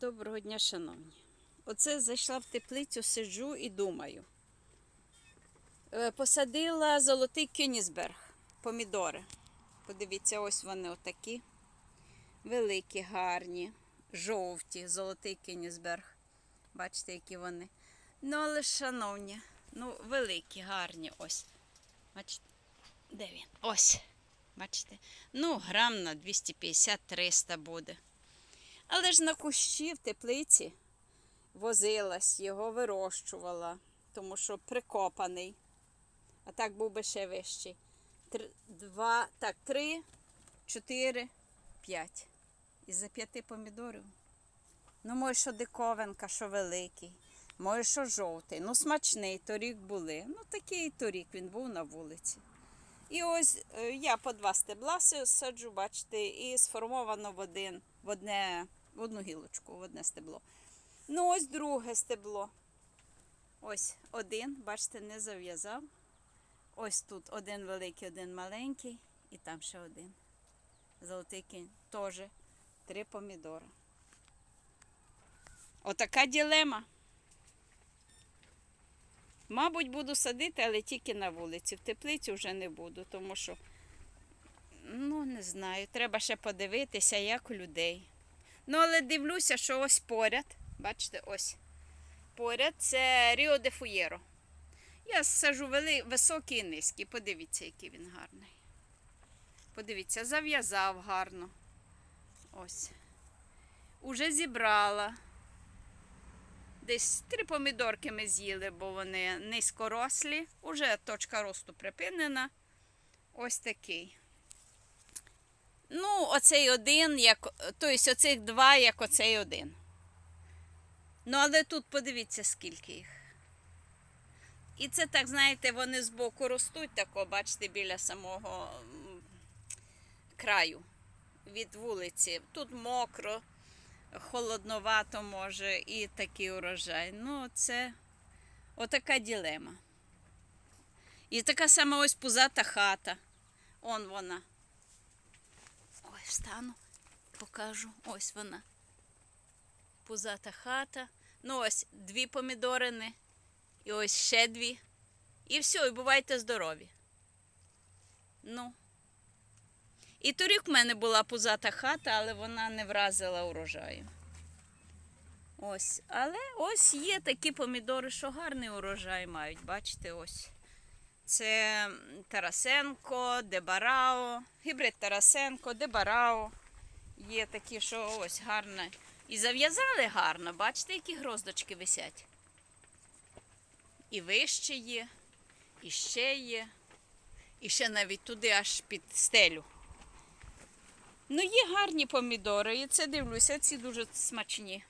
Доброго дня, шановні. Оце зайшла в теплицю, сиджу і думаю. Е, Посадила золотий Кенісберг, помідори. Подивіться, ось вони отакі. Великі, гарні, жовті, золотий Кенісберг. Бачите, які вони. Ну, але, шановні, ну, великі, гарні ось. Бачите, де він? Ось. Бачите? Ну, грам на 250-300 буде. Але ж на кущі в теплиці возилась, його вирощувала, тому що прикопаний. А так був би ще вищий. Три, два, так, три, чотири, п'ять. І за п'яти помідорів. Ну, може, що диковинка, що великий. Може, що жовтий. Ну, смачний, торік були. Ну, такий торік він був на вулиці. І ось е, я по два стебла саджу, бачите, і сформовано в один, в одне, в одну гілочку, в одне стебло. Ну, ось друге стебло. Ось один, бачите, не зав'язав. Ось тут один великий, один маленький, і там ще один. Золотий кінь. Теж три помідори. Отака ділема. Мабуть, буду садити, але тільки на вулиці. В теплицю вже не буду, тому що, ну, не знаю, треба ще подивитися, як у людей. Ну, але дивлюся, що ось поряд, бачите, ось. Поряд це Ріо де Фуєро. Я сажу вели, високий і низький. Подивіться, який він гарний. Подивіться, зав'язав гарно. Ось. Уже зібрала. Десь три помідорки ми з'їли, бо вони низькорослі. Уже точка росту припинена. Ось такий. Ну, оцей один, як, тобто оцих два, як оцей один. Ну, але тут подивіться, скільки їх. І це так, знаєте, вони збоку ростуть, тако, бачите, біля самого краю від вулиці. Тут мокро холодновато може і такий урожай. Ну, це отака ділема. І така сама ось пузата хата. Он вона. Ой, встану, покажу. Ось вона. Пузата хата. Ну, ось дві помідорини. І ось ще дві. І все, і бувайте здорові. Ну. І торік в мене була пузата хата, але вона не вразила урожаю. Ось, але ось є такі помідори, що гарний урожай мають. Бачите, ось. Це Тарасенко, Дебарао, гібрид Тарасенко, Дебарао. Є такі, що ось гарно. І зав'язали гарно, бачите, які гроздочки висять. І вище є, і ще є, і ще навіть туди аж під стелю. Ну, є гарні помідори, і це дивлюся, ці дуже смачні.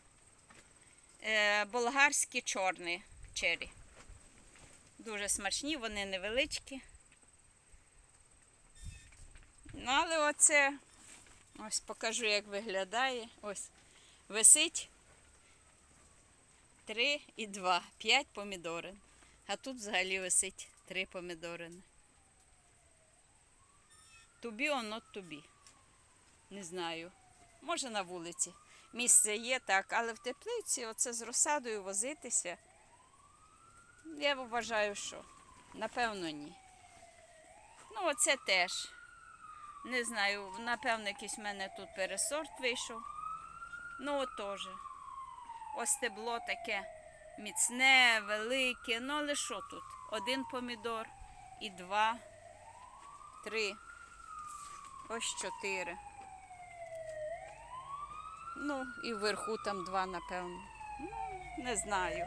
Е, болгарські чорні чері. Дуже смачні, вони невеличкі. Ну, але оце, ось покажу, як виглядає. Ось висить 3 і 2, 5 помідорин. А тут взагалі висить 3 помідорини. Тобі оно тобі. Не знаю. Може на вулиці. Місце є так, але в теплиці оце з розсадою возитися. Я вважаю, що напевно ні. Ну, оце теж. Не знаю, напевно, якийсь в мене тут пересорт вийшов. Ну, от теж. Ось стебло таке міцне, велике. Ну, але що тут? Один помідор і два, три, ось чотири. Ну, і вверху там два, напевно. Ну, не знаю.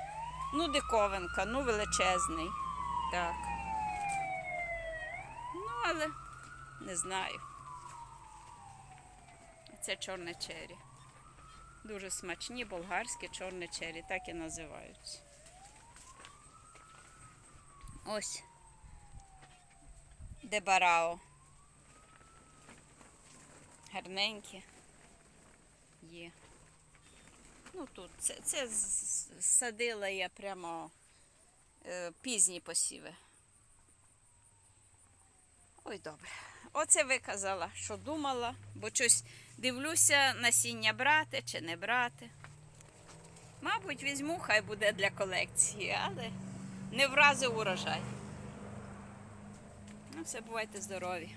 Ну, диковинка, ну величезний. Так. Ну, але не знаю. Це чорне чері. Дуже смачні болгарські чорні чері, так і називаються. Ось. Дебарао. Гарненькі є. Ну тут це, це садила я прямо е, пізні посіви. Ой, добре. Оце виказала, що думала, бо щось дивлюся, насіння брати чи не брати. Мабуть, візьму, хай буде для колекції, але не вразив урожай. Ну, все, бувайте здорові.